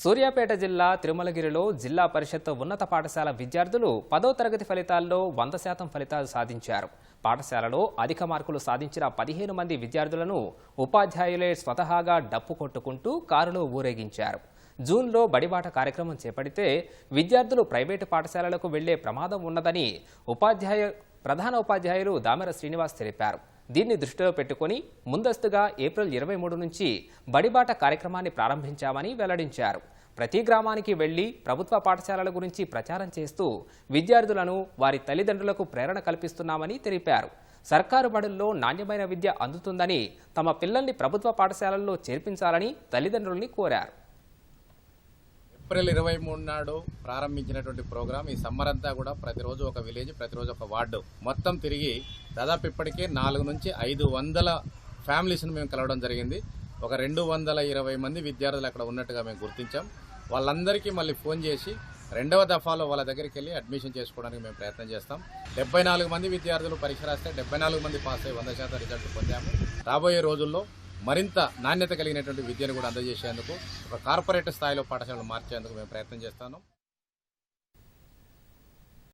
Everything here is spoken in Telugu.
సూర్యాపేట జిల్లా తిరుమలగిరిలో జిల్లా పరిషత్ ఉన్నత పాఠశాల విద్యార్థులు పదో తరగతి ఫలితాల్లో వంద శాతం ఫలితాలు సాధించారు. పాఠశాలలో అధిక మార్కులు సాధించిన పదిహేను మంది విద్యార్థులను ఉపాధ్యాయులే స్వతహాగా డప్పు కొట్టుకుంటూ కారులో ఊరేగించారు. జూన్లో బడిబాట కార్యక్రమం చేపడితే విద్యార్థులు ప్రైవేటు పాఠశాలలకు వెళ్ళే ప్రమాదం ఉన్నదని ఉపాధ్యాయ ప్రధాన ఉపాధ్యాయులు దామెర శ్రీనివాస్ తెలిపారు. దీన్ని దృష్టిలో పెట్టుకుని ముందస్తుగా ఏప్రిల్ ఇరవై మూడు నుంచి బడిబాట కార్యక్రమాన్ని ప్రారంభించామని వెల్లడించారు. ప్రతి గ్రామానికి వెళ్ళి ప్రభుత్వ పాఠశాలల గురించి ప్రచారం చేస్తూ విద్యార్థులను వారి తల్లిదండ్రులకు ప్రేరణ కల్పిస్తున్నామని తెలిపారు. సర్కారు బడుల్లో నాణ్యమైన విద్య అందుతుందని తమ పిల్లల్ని ప్రభుత్వ పాఠశాలల్లో చేర్పించాలని తల్లిదండ్రుల్ని కోరారు. ఏప్రిల్ ఇరవై మూడు నాడు ప్రారంభించినటువంటి ప్రోగ్రాం ఈ సమ్మర్ అంతా కూడా ప్రతిరోజు ఒక విలేజ్ ప్రతిరోజు ఒక వార్డు మొత్తం తిరిగి దాదాపు ఇప్పటికే నాలుగు నుంచి ఐదు వందల ఫ్యామిలీస్ని మేము కలవడం జరిగింది. ఒక రెండు వందల ఇరవై మంది విద్యార్థులు అక్కడ ఉన్నట్టుగా మేము గుర్తించాం. వాళ్ళందరికీ మళ్ళీ ఫోన్ చేసి రెండవ దఫాలో వాళ్ళ దగ్గరికి వెళ్ళి అడ్మిషన్ చేసుకోవడానికి మేము ప్రయత్నం చేస్తాం. డెబ్బై నాలుగు మంది విద్యార్థులు పరీక్ష రాస్తే డెబ్బై నాలుగు మంది పాస్ అయ్యి వంద శాతం రిజల్ట్ పొందాము. రాబోయే రోజుల్లో మరింత నాణ్యత కలిగినటువంటి విద్యను కూడా అందజేసేందుకు ఒక కార్పొరేట్ స్థాయిలో పాఠశాలను మార్చేందుకు మేము ప్రయత్నం చేస్తాను.